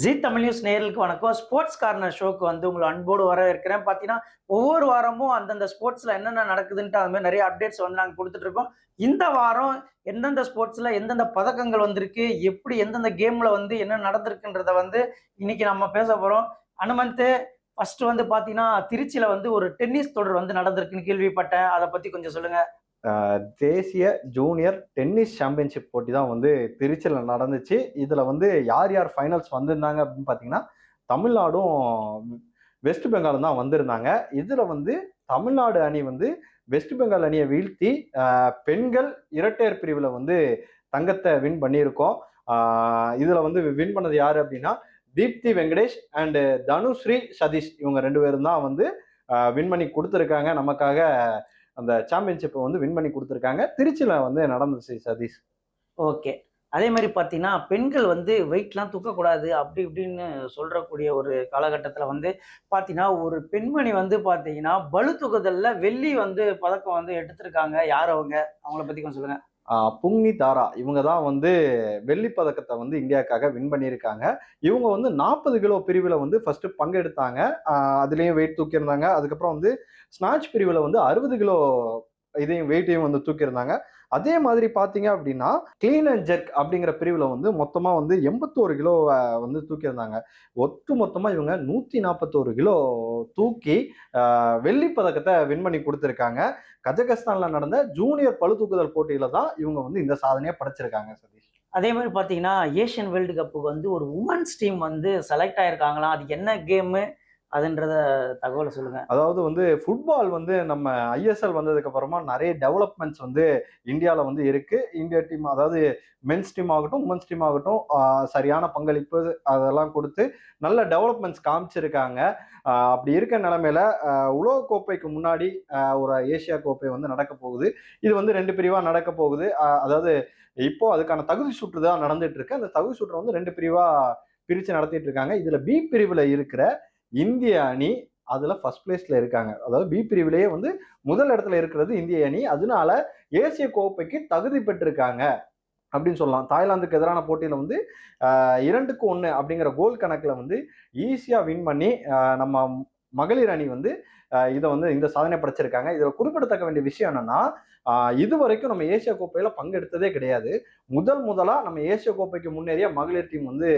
G Tamil news நேர்களுக்கு வணக்கம். Sports corner ஷோக்கு வந்து உங்களை அன்போடு வரவேற்கிறேன். பார்த்தீங்கன்னா ஒவ்வொரு வாரமும் அந்தந்த ஸ்போர்ட்ஸில் என்னென்ன நடக்குதுன்ட்டு அது மாதிரி நிறைய அப்டேட்ஸ் வந்து நாங்கள் கொடுத்துட்டு இருக்கோம் இந்த வாரம் எந்தெந்த ஸ்போர்ட்ஸில் எந்தெந்த பதக்கங்கள் வந்திருக்கு எப்படி எந்தெந்த கேமில் வந்து என்ன நடந்திருக்குன்றத வந்து இன்னைக்கு நம்ம பேச போகிறோம் அனுமந்த் ஃபர்ஸ்ட் வந்து பார்த்தீங்கன்னா திருச்சியில் வந்து ஒரு டென்னிஸ் தொடர் வந்து நடந்திருக்குன்னு கேள்விப்பட்டேன். அதை பற்றி கொஞ்சம் சொல்லுங்கள் தேசிய ஜூனியர் டென்னிஸ் சாம்பியன்ஷிப் போட்டி தான் வந்து திருச்சியில் நடந்துச்சு. இதில் வந்து யார் யார் ஃபைனல்ஸ் வந்திருந்தாங்க அப்படின்னு பார்த்தீங்கன்னா தமிழ்நாடும் வெஸ்ட் பெங்காலும் தான் வந்திருந்தாங்க. இதில் வந்து தமிழ்நாடு அணி வந்து வெஸ்ட் பெங்கால் அணியை வீழ்த்தி பெண்கள் இரட்டையர் பிரிவில் வந்து தங்கத்தை வின் பண்ணியிருக்கோம். இதில் வந்து வின் பண்ணது யார் அப்படின்னா தீப்தி வெங்கடேஷ் அண்டு தனுஸ்ரீ சதீஷ். இவங்க ரெண்டு பேரும் தான் வந்து வின் பண்ணி கொடுத்துருக்காங்க. நமக்காக அந்த சாம்பியன்ஷிப்பை வந்து வின் பண்ணி கொடுத்துருக்காங்க. திருச்சியில் வந்து நடந்துச்சு சதீஷ். ஓகே. அதே மாதிரி பார்த்தீங்கன்னா பெண்கள் வந்து வெயிட்லாம் தூக்கக்கூடாது அப்படி இப்படின்னு சொல்கிறக்கூடிய ஒரு காலகட்டத்தில் வந்து பார்த்தீங்கன்னா ஒரு பெண்மணி வந்து பார்த்தீங்கன்னா பளு தூக்குதலில் வெள்ளி வந்து பதக்கம் வந்து எடுத்திருக்காங்க. யார் அவங்க? அவங்கள பற்றி கொஞ்சம் சொல்லுங்கள் புங்னி தாரா. இவங்க தான் வந்து வெள்ளி பதக்கத்தை வந்து இந்தியாவுக்காக வின் பண்ணியிருக்காங்க. இவங்க வந்து நாற்பது கிலோ பிரிவில் வந்து ஃபர்ஸ்ட் பங்கெடுத்தாங்க. அதுலேயும் வெயிட் தூக்கியிருந்தாங்க. அதுக்கப்புறம் வந்து ஸ்நாட்ச் பிரிவில் வந்து அறுபது கிலோ இதையும் வெயிட்டையும் வந்து தூக்கியிருந்தாங்க. அதே மாதிரி பார்த்தீங்க அப்படின்னா கிளீன் அண்ட் ஜெர்க் அப்படிங்கிற பிரிவில் வந்து மொத்தமாக வந்து எண்பத்தோரு கிலோ வந்து தூக்கியிருந்தாங்க. ஒட்டு மொத்தமாக இவங்க நூற்றி நாற்பத்தோரு கிலோ தூக்கி வெள்ளி பதக்கத்தை வின் பண்ணி கொடுத்துருக்காங்க. கஜகஸ்தானில் நடந்த ஜூனியர் பழு தூக்குதல் போட்டியில் தான் இவங்க வந்து இந்த சாதனையை படைச்சிருக்காங்க சதீஷ். அதே மாதிரி பார்த்தீங்கன்னா ஏஷியன் வேர்ல்டு கப்புக்கு வந்து ஒரு உமன்ஸ் டீம் வந்து செலக்ட் ஆயிருக்காங்களாம். அது என்ன கேமு அதுன்றத தகவலை சொல்லுங்க. அதாவது வந்து ஃபுட்பால் வந்து நம்ம ஐஎஸ்எல் வந்ததுக்கு அப்புறமா நிறைய டெவலப்மெண்ட்ஸ் வந்து இந்தியாவில் வந்து இருக்கு. இந்தியா டீம் அதாவது மென்ஸ் டீம் ஆகட்டும் உமன்ஸ் டீம் ஆகட்டும் சரியான பங்களிப்பு அதெல்லாம் கொடுத்து நல்ல டெவலப்மெண்ட்ஸ் காமிச்சிருக்காங்க. அப்படி இருக்க நிலமையில உலக கோப்பைக்கு முன்னாடி ஒரு ஏசியா கோப்பை வந்து நடக்க போகுது. இது வந்து ரெண்டு பிரிவா நடக்க போகுது. அதாவது இப்போ அதுக்கான தகுதி சுற்று தான் நடந்துட்டு இருக்கு. அந்த தகுதி சுற்று வந்து ரெண்டு பிரிவா பிரிச்சு நடத்திட்டு இருக்காங்க. இதுல பி பிரிவுல இருக்கிற இந்திய அணி அதுல ஃபர்ஸ்ட் பிளேஸ்ல இருக்காங்க. அதாவது பி பிரிவிலேயே வந்து முதல் இடத்துல இருக்கிறது இந்திய அணி. அதனால ஏசிய கோப்பைக்கு தகுதி பெற்றிருக்காங்க அப்படின்னு சொல்லலாம். தாய்லாந்துக்கு எதிரான போட்டியில வந்து இரண்டுக்கு ஒன்று அப்படிங்கிற கோல் கணக்குல வந்து ஈஸியா வின் பண்ணி நம்ம மகளிர் அணி வந்து இதை வந்து இந்த சாதனை படைச்சிருக்காங்க. இதில் குறிப்பிடத்தக்க வேண்டிய விஷயம் என்னன்னா இது வரைக்கும் நம்ம ஏசிய கோப்பையில பங்கெடுத்ததே கிடையாது. முதல் முதலா நம்ம ஏசிய கோப்பைக்கு முன்னேறிய மகளிர் டீம் வந்து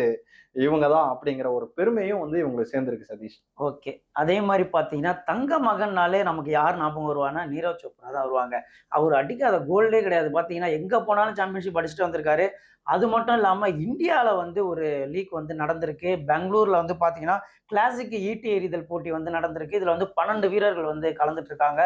இவங்க தான் அப்படிங்கிற ஒரு பெருமையும் வந்து இவங்களுக்கு சேர்ந்திருக்கு சதீஷ். ஓகே. அதே மாதிரி பார்த்தீங்கன்னா தங்க மகன்னாலே நமக்கு யார் ஞாபகம் வருவானா நீரவ் சோப்ரா தான் வருவாங்க. அவர் அடிக்காத கோல்டே கிடையாது. பார்த்தீங்கன்னா எங்கே போனாலும் சாம்பியன்ஷிப் அடிச்சுட்டு வந்திருக்காரு. அது மட்டும் இல்லாமல் இந்தியாவில் வந்து ஒரு லீக் வந்து நடந்திருக்கு. பெங்களூரில் வந்து பார்த்தீங்கன்னா கிளாசிக் ஈட்டி எறிதல் போட்டி வந்து நடந்திருக்கு. இதில் வந்து பன்னெண்டு வீரர்கள் வந்து கலந்துட்டு இருக்காங்க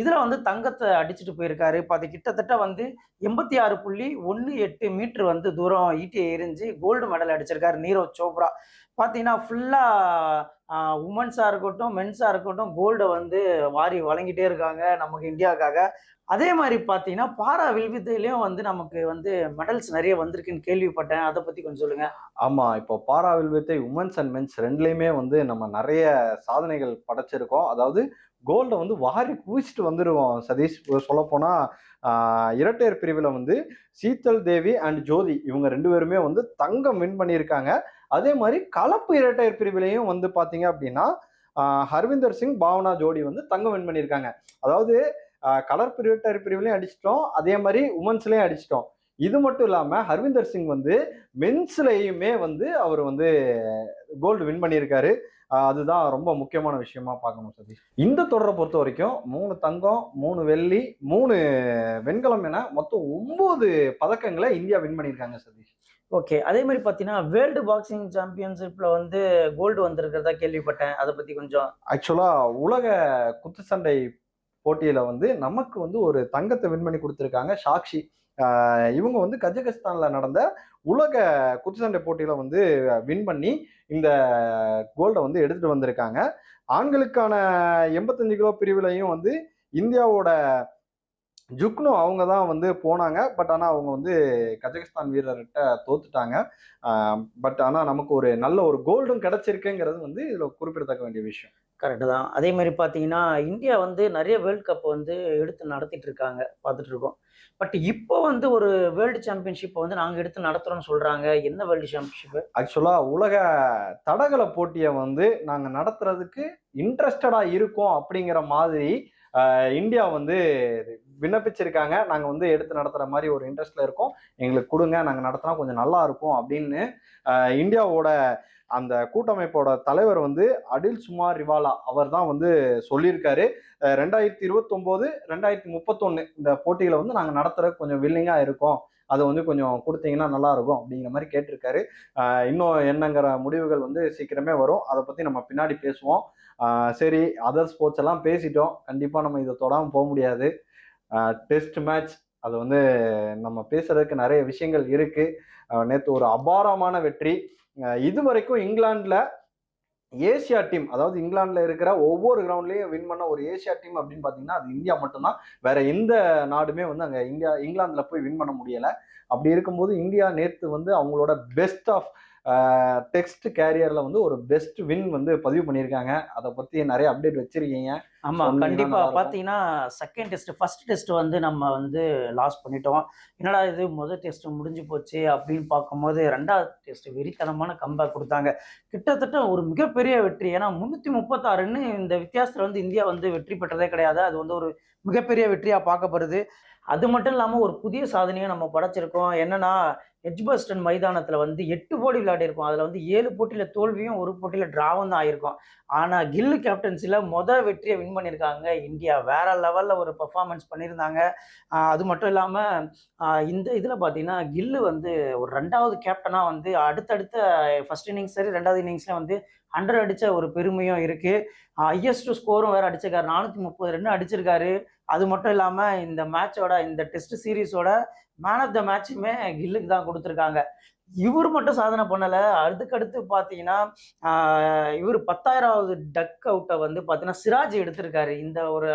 இதில் வந்து தங்கத்தை அடிச்சுட்டு போயிருக்காரு. இப்போ அது கிட்டத்தட்ட வந்து எண்பத்தி ஆறு புள்ளி ஒன்று எட்டு மீட்ரு வந்து தூரம் ஈட்டி எரிஞ்சு கோல்டு மெடல் அடிச்சிருக்காரு நீரவ் சோப்ரா. பார்த்தீங்கன்னா ஃபுல்லாக உமன்ஸாக இருக்கட்டும் மென்ஸாக இருக்கட்டும் கோல்டை வந்து வாரி வழங்கிட்டே இருக்காங்க நமக்கு இந்தியாவுக்காக. அதே மாதிரி பார்த்தீங்கன்னா பாரா வில்வித்தையிலையும் வந்து நமக்கு வந்து மெடல்ஸ் நிறைய வந்திருக்குன்னு கேள்விப்பட்டேன். அதை பற்றி கொஞ்சம் சொல்லுங்கள் ஆமாம் இப்போ பாரா வில்வித்தை உமன்ஸ் அண்ட் மென்ஸ் ரெண்டுலேயுமே வந்து நம்ம நிறைய சாதனைகள் படைச்சிருக்கோம். அதாவது கோல்டை வந்து வாரி குவிச்சிட்டு வந்துடுவோம் சதீஷ். சொல்லப்போனால் இரட்டையர் பிரிவில் வந்து சீத்தல் தேவி அண்ட் ஜோதி இவங்க ரெண்டு பேருமே வந்து தங்கம் வின் பண்ணியிருக்காங்க. அதே மாதிரி கலப்பு இரட்டையர் பிரிவிலையும் வந்து பார்த்தீங்க அப்படின்னா ஹர்விந்தர் சிங் பாவனா ஜோடி வந்து தங்கம் வின் பண்ணியிருக்காங்க. அதாவது கலர் பிரிவிட்டர் பிரிவிலையும் அடிச்சிட்டோம் அதே மாதிரி உமன்ஸ்லையும் அடிச்சிட்டோம். இது மட்டும் இல்லாமல் ஹர்விந்தர் சிங் வந்து மென்ஸ்லையுமே வந்து அவர் வந்து கோல்டு வின் பண்ணியிருக்காரு. அதுதான் ரொம்ப முக்கியமான விஷயமா பார்க்கணும் சதீஷ். இந்த தொடரை பொறுத்த வரைக்கும் மூணு தங்கம் மூணு வெள்ளி மூணு வெண்கலம் என மொத்தம் ஒன்பது பதக்கங்களை இந்தியா வின் பண்ணியிருக்காங்க சதீஷ். ஓகே. அதே மாதிரி பார்த்தீங்கன்னா வேர்ல்டு பாக்ஸிங் சாம்பியன்ஷிப்பில் வந்து கோல்டு வந்திருக்கிறதா கேள்விப்பட்டேன். அதை பற்றி கொஞ்சம். ஆக்சுவலாக உலக குத்துச்சண்டை போட்டியில் வந்து நமக்கு வந்து ஒரு தங்கத்தை வின் பண்ணி கொடுத்துருக்காங்க சாக்ஷி. இவங்க வந்து கஜகஸ்தானில் நடந்த உலக குத்துச்சண்டை போட்டியில் வந்து வின் பண்ணி இந்த கோல்டை வந்து எடுத்துகிட்டு வந்திருக்காங்க. ஆண்களுக்கான எண்பத்தஞ்சு கிலோ பிரிவிலையும் வந்து இந்தியாவோட ஜுக்னு அவங்க தான் வந்து போனாங்க. பட் ஆனால் அவங்க வந்து கஜகஸ்தான் வீரர்கிட்ட தோத்துட்டாங்க. பட் ஆனால் நமக்கு ஒரு நல்ல ஒரு கோல்டும் கிடைச்சிருக்குங்கிறது வந்து இதில் குறிப்பிடத்தக்க வேண்டிய விஷயம். கரெக்டு தான். அதே மாதிரி பார்த்தீங்கன்னா இந்தியா வந்து நிறைய வேர்ல்ட் கப் வந்து எடுத்து நடத்திட்டு இருக்காங்க பார்த்துட்டு இருக்கோம். பட் இப்போ வந்து ஒரு வேர்ல்டு சாம்பியன்ஷிப் வந்து நாங்க எடுத்து நடத்துறோம்னு சொல்றாங்க. என்ன வேர்ல்டு சாம்பியன்ஷிப்? ஆக்சுவலா உலக தடகள போட்டியை வந்து நாங்க நடத்துறதுக்கு இன்ட்ரெஸ்டடா இருக்கோம் அப்படிங்கிற மாதிரி இந்தியா வந்து விண்ணப்பிச்சிருக்காங்க. நாங்கள் வந்து எடுத்து நடத்துகிற மாதிரி ஒரு இன்ட்ரெஸ்ட்ல இருக்கோம். எங்களுக்கு கொடுங்க நாங்கள் நடத்தினா கொஞ்சம் நல்லா இருக்கும் அப்படின்னு இந்தியாவோட அந்த கூட்டமைப்போட தலைவர் வந்து அடில் சுமார் ரிவாலா அவர் தான் வந்து சொல்லியிருக்காரு. ரெண்டாயிரத்தி இருபத்தொம்போது ரெண்டாயிரத்தி முப்பத்தொன்னு இந்த போட்டிகளை வந்து நாங்கள் நடத்துகிற கொஞ்சம் வில்லிங்காக இருக்கோம். அதை வந்து கொஞ்சம் கொடுத்தீங்கன்னா நல்லா இருக்கும் அப்படிங்கிற மாதிரி கேட்டிருக்காரு. இன்னும் என்னங்கிற முடிவுகள் வந்து சீக்கிரமே வரும். அதை பற்றி நம்ம பின்னாடி பேசுவோம். சரி அதர் ஸ்போர்ட்ஸ் எல்லாம் பேசிட்டோம். கண்டிப்பாக நம்ம இதை தொடாமல் போக முடியாது. Test match. அது வந்து நம்ம பேசுறதுக்கு நிறைய விஷயங்கள் இருக்கு. நேற்று ஒரு அபாரமான வெற்றி. இது வரைக்கும் இங்கிலாந்துல ஏசியா டீம் அதாவது இங்கிலாந்துல இருக்கிற ஒவ்வொரு கிரவுண்ட்லயும் வின் பண்ண ஒரு ஏசியா டீம் அப்படின்னு பாத்தீங்கன்னா அது இந்தியா மட்டும்தான். வேற எந்த நாடுமே வந்து அங்க இந்தியா இங்கிலாந்துல போய் வின் பண்ண முடியல. அப்படி இருக்கும்போது இந்தியா நேத்து வந்து அவங்களோட பெஸ்ட் ஆஃப் டெக்ஸ்ட் கேரியர்ல வந்து ஒரு பெஸ்ட் வின் வந்து பதிவு பண்ணியிருக்காங்க. அதை பத்தி நிறைய அப்டேட் வச்சிருக்கீங்க. ஆமா சொன்னீங்கன்னா கண்டிப்பா. நல்லா இருக்கும். பாத்தீங்கன்னா செகண்ட் டெஸ்ட் ஃபர்ஸ்ட் டெஸ்ட் வந்து நம்ம வந்து லாஸ் பண்ணிட்டோம். என்னடா இது முதல் டெஸ்ட் முடிஞ்சு போச்சு அப்படின்னு பார்க்கும்போது ரெண்டாவது டெஸ்ட் வெறித்தனமான கம்பேக் கொடுத்தாங்க. கிட்டத்தட்ட ஒரு மிகப்பெரிய வெற்றி. ஏன்னா முன்னூத்தி முப்பத்தாறுன்னு இந்த வித்தியாசத்துல வந்து இந்தியா வந்து வெற்றி பெற்றதே கிடையாது. அது வந்து ஒரு மிகப்பெரிய வெற்றியா பார்க்கப்படுது. அது மட்டும் இல்லாம ஒரு புதிய சாதனையை நம்ம படைச்சிருக்கோம். என்னன்னா எட்ஜ்பஸ்டன் மைதானத்தில் வந்து எட்டு போட்டி விளையாடிருக்கோம் அதில் வந்து ஏழு போட்டியில் தோல்வியும் ஒரு போட்டியில் ட்ராவும் தான் ஆயிருக்கும். ஆனால் கில்லு கேப்டன்சியில் மொதல் வெற்றியை வின் பண்ணியிருக்காங்க. இந்தியா வேற லெவலில் ஒரு பர்ஃபார்மன்ஸ் பண்ணியிருந்தாங்க. அது மட்டும் இல்லாமல் இந்த இதில் பார்த்தீங்கன்னா கில்லு வந்து ஒரு ரெண்டாவது கேப்டனாக வந்து அடுத்தடுத்த ஃபஸ்ட் இன்னிங்ஸ் சரி ரெண்டாவது இன்னிங்ஸ்ல வந்து ஹண்ட்ரட் அடித்த ஒரு பெருமையும் இருக்குது ஹையஸ்ட் ஸ்கோரும் வேறு அடிச்சிருக்காரு. நானூற்றி முப்பது ரன் அடிச்சிருக்காரு. அது மட்டும் இல்லாமல் இந்த மேட்சோட இந்த டெஸ்ட் சீரீஸோட மேன் ஆஃப் த மேட்சுமே கில்லுக்கு தான் கொடுத்துருக்காங்க. இவர் மட்டும் சாதனை பண்ணலை. அதுக்கடுத்து பார்த்தீங்கன்னா இவர் பத்தாயிராவது டக் அவுட்டை வந்து பார்த்தீங்கன்னா சிராஜ் எடுத்திருக்காரு. இந்த ஒரு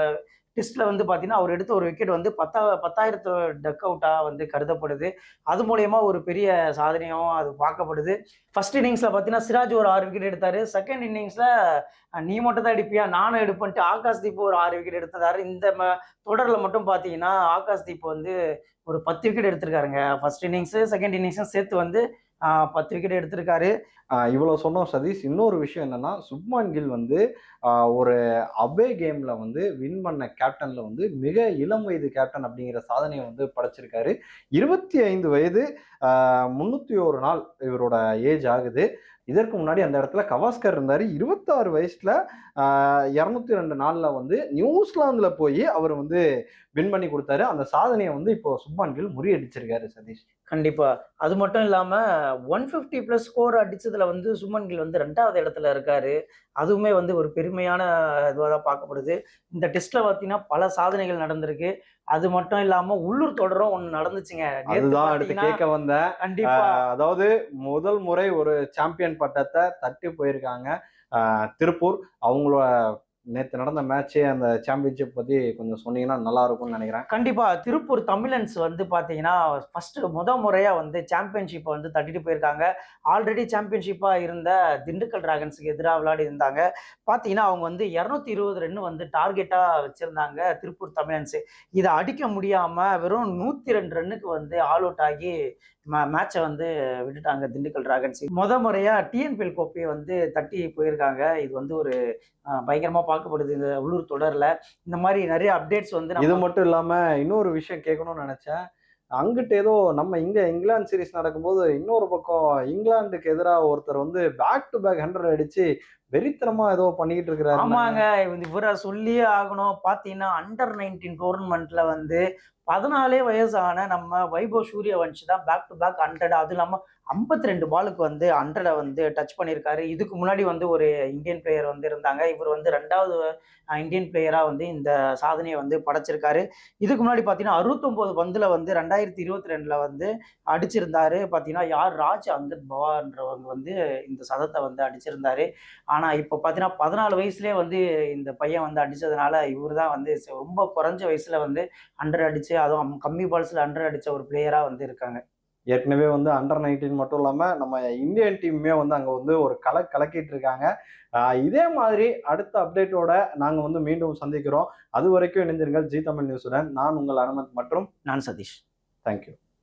டெஸ்ட்ல வந்து பார்த்தீங்கன்னா அவர் எடுத்த ஒரு விக்கெட் வந்து பத்தா பத்தாயிரத்து டக் அவுட்டாக வந்து கருதப்படுது. அது மூலயமா ஒரு பெரிய சாதனையும் அது பார்க்கப்படுது. ஃபர்ஸ்ட் இன்னிங்ஸில் பார்த்தீங்கன்னா சிராஜ் ஒரு ஆறு விக்கெட் எடுத்தார். செகண்ட் இன்னிங்ஸில் நீ மட்டும் தான் எடுப்பியா? நானும் எடுப்பேன்ட்டு ஆகாஷ் தீப் ஒரு ஆறு விக்கெட் எடுத்தார் இந்த ம- தொடரில் மட்டும் பார்த்தீங்கன்னா ஆகாஷ் தீப் வந்து ஒரு பத்து விக்கெட் எடுத்திருக்காருங்க. ஃபர்ஸ்ட் இன்னிங்ஸு செகண்ட் இன்னிங்ஸும் சேர்த்து வந்து பத்து விக்கெட் எடுத்திருக்காரு. இவ்வளோ சொன்னோம் சதீஷ். இன்னொரு விஷயம் என்னன்னா சுப்மான் கில் வந்து ஒரு அவே கேம்ல வந்து வின் பண்ண கேப்டன்ல வந்து மிக இளம் வயது கேப்டன் அப்படிங்கிற சாதனையை வந்து படைச்சிருக்காரு. இருபத்தி ஐந்து வயது முன்னூத்தி ஒரு நாள் இவரோட ஏஜ் ஆகுது. இதற்கு முன்னாடி அந்த இடத்துல கவாஸ்கர் இருந்தார். இருபத்தாறு வயசுல இரநூத்தி ரெண்டு நாளில் வந்து நியூசிலாந்தில் போய் அவர் வந்து வின் பண்ணி கொடுத்தாரு. அந்த சாதனையை வந்து இப்போ சுப்மான் கில் முறியடிச்சிருக்காரு சதீஷ். கண்டிப்பா. அது மட்டும் இல்லாம ஒன் ஃபிஃப்டி பிளஸ் ஸ்கோர் அடிச்சதுல வந்து சுமன் கில் வந்து ரெண்டாவது இடத்துல இருக்காரு. அதுவுமே வந்து ஒரு பெருமையான இதுவாக தான் பார்க்கப்படுது. இந்த டெஸ்ட்ல பார்த்தீங்கன்னா பல சாதனைகள் நடந்திருக்கு. அது மட்டும் இல்லாம உள்ளூர் தொடரும் ஒன்று நடந்துச்சுங்க. அதுதான் அடுத்து கேட்க வந்தேன் கண்டிப்பா. அதாவது முதல் முறை ஒரு சாம்பியன் பட்டத்தை தட்டி போயிருக்காங்க திருப்பூர். அவங்களோட நேற்று நடந்த மேட்ச்சு அந்த சாம்பியன்ஷிப் பற்றி கொஞ்சம் சொன்னீங்கன்னா நல்லா இருக்கும்னு நினைக்கிறேன். கண்டிப்பாக திருப்பூர் தமிழன்ஸ் வந்து பார்த்தீங்கன்னா ஃபஸ்ட்டு முத முறையாக வந்து சாம்பியன்ஷிப்பை வந்து தட்டிட்டு போயிருக்காங்க. ஆல்ரெடி சாம்பியன்ஷிப்பாக இருந்த திண்டுக்கல் டிராகன்ஸுக்கு எதிராக விளையாடி இருந்தாங்க. பார்த்தீங்கன்னா அவங்க வந்து இரநூத்தி இருபது ரன் வந்து டார்கெட்டாக வச்சுருந்தாங்க திருப்பூர் தமிழன்ஸு. இதை அடிக்க முடியாமல் வெறும் நூற்றி ரெண்டு ரன்னுக்கு வந்து ஆல் அவுட் ஆகி மேட்சை வந்து விட்டுட்டாங்க திண்டுக்கல் டிராகன்ஸ். முத முறையா டிஎன்பிஎல் கோப்பையை வந்து தட்டி போயிருக்காங்க. இது வந்து ஒரு அஹ், பயங்கரமா பார்க்கப்படுது இந்த உள்ளூர் தொடர்ல. இந்த மாதிரி நிறைய அப்டேட்ஸ் வந்து இது மட்டும் இல்லாம இன்னொரு விஷயம் கேட்கணும்னு நினைச்சேன். அங்கிட்டு ஏதோ நம்ம இங்க இங்கிலாந்து சீரிஸ் நடக்கும்போது இன்னொரு பக்கம் இங்கிலாந்துக்கு எதிராக ஒருத்தர் வந்து பேக் டு பேக் ஹண்ட்ரட் அடிச்சு வெறித்தனமா ஏதோ பண்ணிக்கிட்டு இருக்கிறாரு ஆமாங்க. இவரை சொல்லியே ஆகணும். பார்த்தீங்கன்னா அண்டர் நைன்டீன் டோர்னமெண்ட்ல வந்து பதினாலே வயசான நம்ம வைபவ் சூரியவன்ஷ் தான் பேக் டு பேக் ஹண்ட்ரட் அதுவும் இல்லாமல் ஐம்பத்தி ரெண்டு பாலுக்கு வந்து ஹண்ட்ரடை வந்து டச் பண்ணியிருக்காரு இதுக்கு முன்னாடி வந்து ஒரு இந்தியன் பிளேயர் வந்து இருந்தாங்க. இவர் வந்து ரெண்டாவது இந்தியன் பிளேயராக வந்து இந்த சாதனையை வந்து படைச்சிருக்காரு. இதுக்கு முன்னாடி பார்த்தீங்கன்னா அறுபத்தொம்போது பந்தில் வந்து ரெண்டாயிரத்தி இருபத்தி ரெண்டில் வந்து அடிச்சிருந்தாரு. பார்த்தீங்கன்னா யார்? ராஜ் அங்கத் பவான்றவங்க வந்து இந்த சதத்தை வந்து அடிச்சிருந்தாரு. ஆனால் இப்போ பார்த்தீங்கன்னா பதினாலு வயசுலேயே வந்து இந்த பையன் வந்து அடித்ததுனால இவர் தான் வந்து ரொம்ப குறைஞ்ச வயசில் வந்து ஹண்ட்ரட் அடிச்சு அதுவும் கம்மி பால்ஸில் ஹண்ட்ரட் அடிச்ச ஒரு பிளேயராக வந்து இருக்காங்க. ஏற்கனவே வந்து அண்டர் நைன்டீன் மட்டும் இல்லாமல் நம்ம இந்தியன் டீமுமே வந்து அங்கே வந்து ஒரு கலை கலக்கிட்டு இருக்காங்க. இதே மாதிரி அடுத்த அப்டேட்டோட நாங்கள் வந்து மீண்டும் சந்திக்கிறோம். அது வரைக்கும் இணைந்திருங்கள் ஜி தமிழ் நியூஸுடன் நான் உங்கள் அனுமத் மற்றும் நான் சதீஷ். தேங்க்யூ